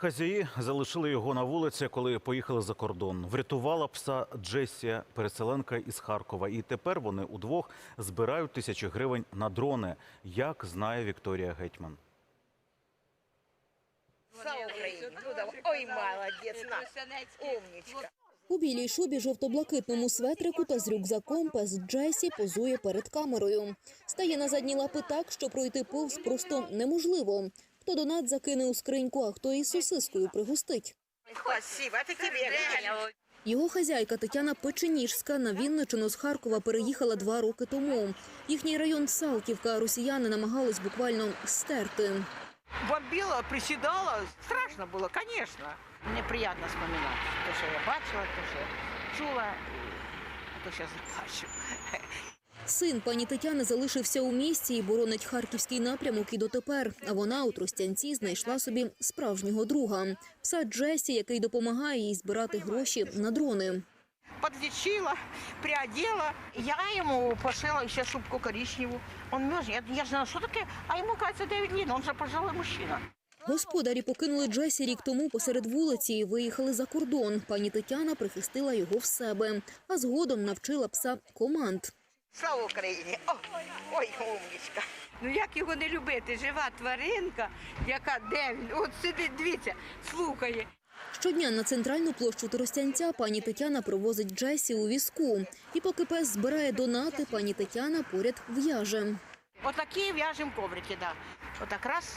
Хазяї залишили його на вулиці, коли поїхали за кордон. Врятувала пса Джесі, переселенка із Харкова. І тепер вони удвох збирають тисячі гривень на дрони, як знає Вікторія Гетьман. Ну. Ой, молодець. У білій шубі жовто-блакитному светрику та з рюкзаком пес Джесі позує перед камерою. Стає на задні лапи так, що пройти повз просто неможливо. Хто донат закине у скриньку, а хто із сосискою пригостить. Його хазяйка Тетяна Печеніжська на Вінничину з Харкова переїхала два роки тому. Їхній район Салтівка росіяни намагались буквально стерти. Бомбила, приседала. Страшно конечно. Мне приятно вспоминать то, что я бачила, что я чула. А то сейчас заплачу. Син пані Тетяни залишився у місті і боронить харківський напрямок і дотепер. А вона у Тростянці знайшла собі справжнього друга пса Джесі, який допомагає їй збирати гроші на дрони. Подлечила, приодела. Я ему пошила еще шубку коричневую. Он мерзнет. Я, я же знала, что такое. А ему, кажется, 9 лет. Он же пожилой мужчина. Господарі покинули Джесі рік тому посеред вулиці і виїхали за кордон. Пані Тетяна прихистила його в себе, а згодом навчила пса команд. Слава Україні! О, ой, умничка. Ну як його не любити? Жива тваринка, яка де він? От сидить, дивіться, слухає. Щодня на центральну площу Тростянця пані Тетяна провозить Джесі у візку. І поки пес збирає донати, пані Тетяна поряд в'яже. Вот такие вяжем коврики, да. Вот так раз,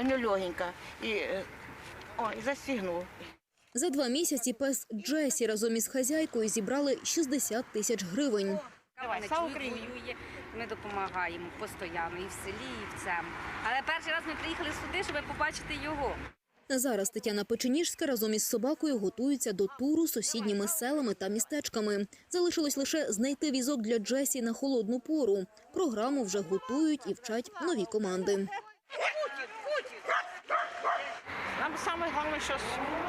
у него легенько. И, э, ой, застегнул. За два місяці пес Джесі разом із хазяйкою зібрали 60 тисяч гривень. Давай, Вони слава чують, Україні. воює, Ми допомагаємо постійно і в селі, і в цьому. Але перший раз ми приїхали сюди, щоб побачити його. Зараз Тетяна Печеніжська разом із собакою готуються до туру сусідніми селами та містечками. Залишилось лише знайти візок для Джесі на холодну пору. Програму вже готують і вчать нові команди. Нам самое главное сейчас,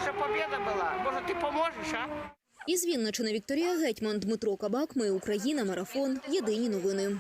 чтобы победа была. Может, ты поможешь, а? Із Вінничини Вікторія Гетьман, Дмитро Кабак. Ми Україна. Марафон. Єдині новини.